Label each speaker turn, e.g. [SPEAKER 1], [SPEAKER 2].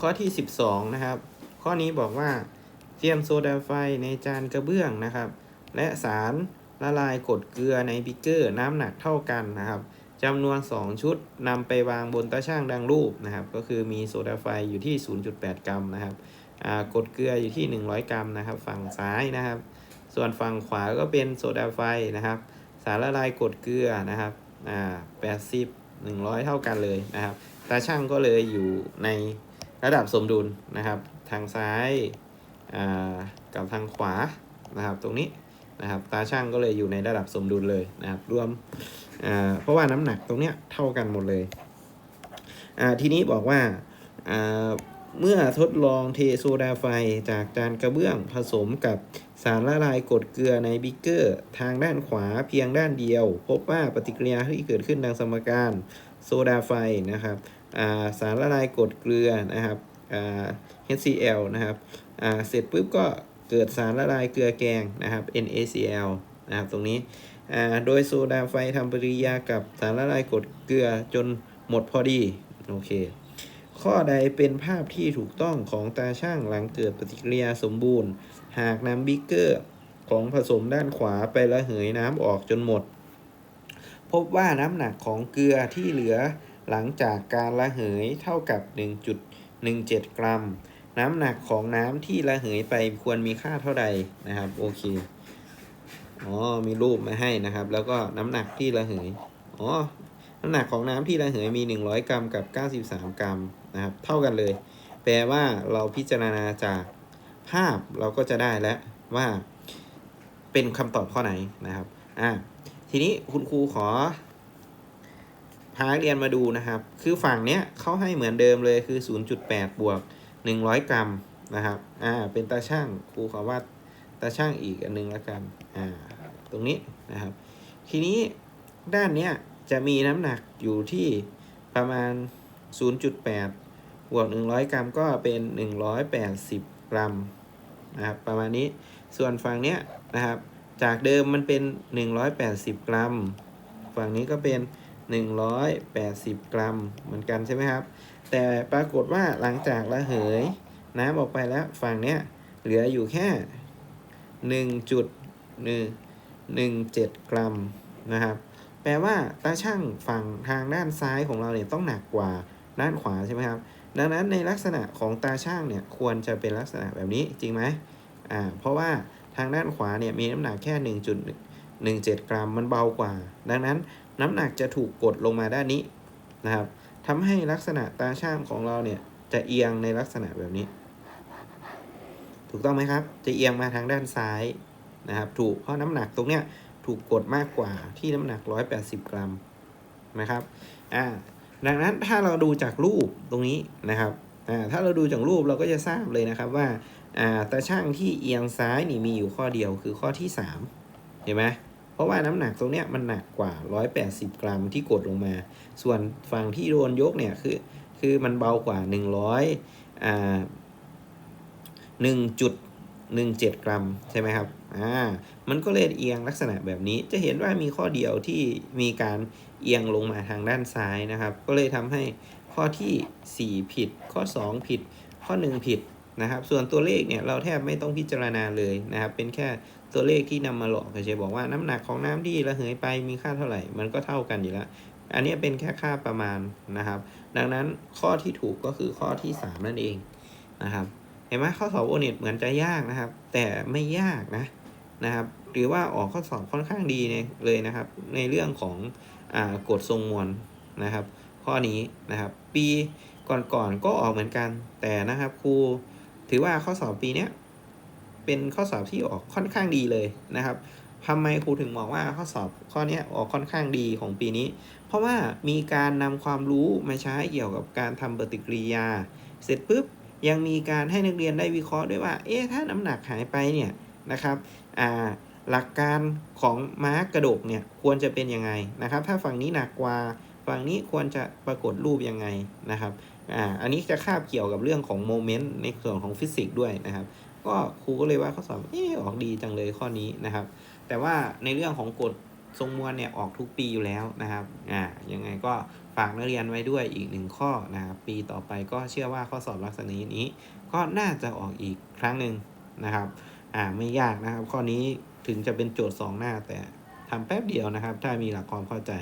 [SPEAKER 1] ข้อที่ 12 นะครับ ข้อนี้บอกว่าเตรียมโซดาไฟในจานกระเบื้องนะครับ และสารละลายกรดเกลือในบิกเกอร์น้ำหนักเท่ากันนะครับจำนวน 2 ชุดนำไปวางบนตาช่างดังรูปนะครับ ก็คือมีโซดาไฟอยู่ที่ 0.8 กรัมนะครับกรดเกลืออยู่ที่ 100 กรัมนะครับ ฝั่งซ้ายนะครับ ส่วนฝั่งขวาก็เป็นโซดาไฟนะครับ สารละลายกรดเกลือนะครับอ่า80 100เท่ากันเลยนะครับ ตาช่างก็เลยอยู่ใน ระดับสมดุลนะครับ ทางซ้ายกับทางขวานะครับ ตรงนี้นะครับ ตาช่างก็เลยอยู่ในระดับสมดุลเลยนะครับ รวมเพราะว่าน้ำหนักตรงเนี้ยเท่ากันหมดเลยทีนี้บอกว่าอ่าเมื่อทดลองเทโซดาไฟจากจานกระเบื้องผสมกับสารละลายกรดเกลือในบิกเกอร์ ทางด้านขวาเพียงด้านเดียว พบว่าปฏิกิริยาที่เกิดขึ้นดังสมการ โซดาไฟนะครับาสารละลายกรดเกลือนะครับ HCl นะครับเสร็จปุ๊บก็เกิดสารละลายเกลือแกงนะครับ NaCl นะครับตรงนี้โดยโซดาไฟทำปฏิกิริยากับสารละลายกรดเกลือจนหมดพอดีโอเคข้อใดเป็นภาพที่ถูกต้องของตาช่างหลังเกิดปฏิกิริยาสมบูรณ์ หากนำบิกเกอร์ของผสมด้านขวาไประเหยน้ำออกจนหมด พบว่าน้ำหนักของเกลือที่เหลือหลังจากการระเหยเท่ากับ 1.17 กรัม น้ำหนักของน้ำที่ระเหยไปควรมีค่าเท่าใดนะครับโอเคอ๋อมีรูปมาให้นะครับ แล้วก็น้ำหนักที่ระเหยอ๋อน้ำหนักของน้ำที่ระเหยมี 100 กรัมกับ 93 กรัมนะครับ เท่ากันเลย แปลว่าเราพิจารณาจากภาพเราก็จะได้แล้วว่าเป็นคำตอบข้อไหนนะครับอ่า ทีนี้คุณครูขอพานักเรียนมาดูนะครับ คือฝั่งเนี้ยเขาให้เหมือนเดิมเลยคือ 0.8 บวก 100 กรัมนะครับ อ่า เป็นตาช่างครูขอวาดตาช่างอีกอันหนึงแล้วกัน อ่า ตรงนี้นะครับ ทีนี้ด้านเนี้ยจะมีน้ำหนักอยู่ที่ประมาณ 0.8 บวก 100 กรัมก็เป็น 180 กรัมนะครับ ประมาณนี้ ส่วนฝั่งเนี้ยนะครับ จากเดิมมันเป็น 180 กรัม ฝั่งนี้ก็เป็น 180 กรัม เหมือนกันใช่ไหมครับ แต่ปรากฏว่าหลังจากระเหย น้ำออกไปแล้วฝั่งเนี้ยเหลืออยู่แค่ 1.17 กรัมนะครับ แปลว่าตาช่างฝั่งทางด้านซ้ายของเราเนี่ยต้องหนักกว่าด้านขวาใช่ไหมครับ ดังนั้นในลักษณะของตาช่างเนี่ยควรจะเป็นลักษณะแบบนี้จริงไหมอ่าเพราะว่า ทางด้านขวาเนี่ยมีน้ำหนักแค่ 1.17 กรัมมันเบากว่า ดังนั้นน้ำหนักจะถูกกดลงมาด้านนี้นะครับทำให้ลักษณะตาช่างของเราเนี่ยจะเอียงในลักษณะแบบนี้ ถูกต้องไหมครับ จะเอียงมาทางด้านซ้ายนะครับ ถูกเพราะน้ำหนักตรงเนี้ยถูกกดมากกว่าที่น้ำหนัก 180 กรัมนะครับอ่าดังนั้นถ้าเราดูจากรูปตรงนี้นะครับ ถ้าเราดูจากรูปเราก็จะทราบเลยนะครับว่าตาช่างที่เอียงซ้ายนี่มีอยู่ข้อเดียวคือข้อที่ 3 เห็นไหมเพราะว่าน้ำหนักตรงเนี้ยมันหนักกว่า 180 กรัมที่กดลงมา ส่วนฝั่งที่โดนยกเนี่ยคือคือมันเบากว่า 100อ่า1.17 กรัมใช่ไหมครับอ่ามันก็เลยเอียงลักษณะแบบนี้จะเห็นว่ามีข้อเดียวที่มีการเอียงลงมาทางด้านซ้ายนะครับ ก็เลยทำให้ ข้อทีสี่ 4 ผิด ข้อ 2 ผิด ข้อ 1 ผิดนะครับ ส่วนตัวเลขเนี่ยเราแทบไม่ต้องพิจารณาเลยนะครับ เป็นแค่ตัวเลขที่นำมาหลอกเฉยๆบอกว่าน้ำหนักของน้ำที่ระเหยไปมีค่าเท่าไหร่ มันก็เท่ากันอยู่แล้ว อันนี้เป็นแค่ค่าประมาณนะครับ ดังนั้นข้อที่ถูกก็คือข้อที่ 3 นั่นเองนะครับเห็นไหมข้อสอบโอเน็ตเหมือนจะยากนะครับ แต่ไม่ยากนะนะครับหรือว่าออกข้อสอบค่อนข้างดีเลยนะครับ ในเรื่องของอกฎทรงมวลนะครับ ข้อนี้นะครับ ปีก่อนๆก็ออกเหมือนกัน แต่นะครับครูถือว่าข้อสอบปีนี้เป็นข้อสอบที่ออกค่อนข้างดีเลยนะครับทำไมครูถึงบอกว่าข้อสอบข้อนี้ออกค่อนข้างดีของปีนี้ เพราะว่ามีการนำความรู้มาใช้เกี่ยวกับการทำปฏิกิริยา เสร็จปุ๊บยังมีการให้นักเรียนได้วิเคราะห์ด้วยว่า เอ๊ะถ้าน้ำหนักหายไปเนี่ยนะครับอ่าหลักการของม้ากระดกเนี่ยควรจะเป็นยังไงนะครับ ถ้าฝั่งนี้หนักกว่า ฝั่งนี้ควรจะปรากฏรูปยังไงนะครับอ่าอันนี้จะคาบเกี่ยวกับเรื่องของโมเมนต์ในส่วนของฟิสิกส์ด้วยนะครับ ก็ครูก็เลยว่าข้อสอบเออออกดีจังเลยข้อนี้นะครับ แต่ว่าในเรื่องของกฎทรงมวลเนี่ยออกทุกปีอยู่แล้วนะครับอ่ายังไงก็ฝากนักเรียนไว้ด้วยอีกหนึ่งข้อนะครับปีต่อไปก็เชื่อว่าข้อสอบลักษณะนี้ ก็น่าจะออกอีกครั้งหนึ่งนะครับอ่าไม่ยากนะครับ ข้อนี้ถึงจะเป็นโจทย์ 2 หน้าแต่ทำแป๊บเดียวนะครับ ถ้ามีหลักความเข้าใจ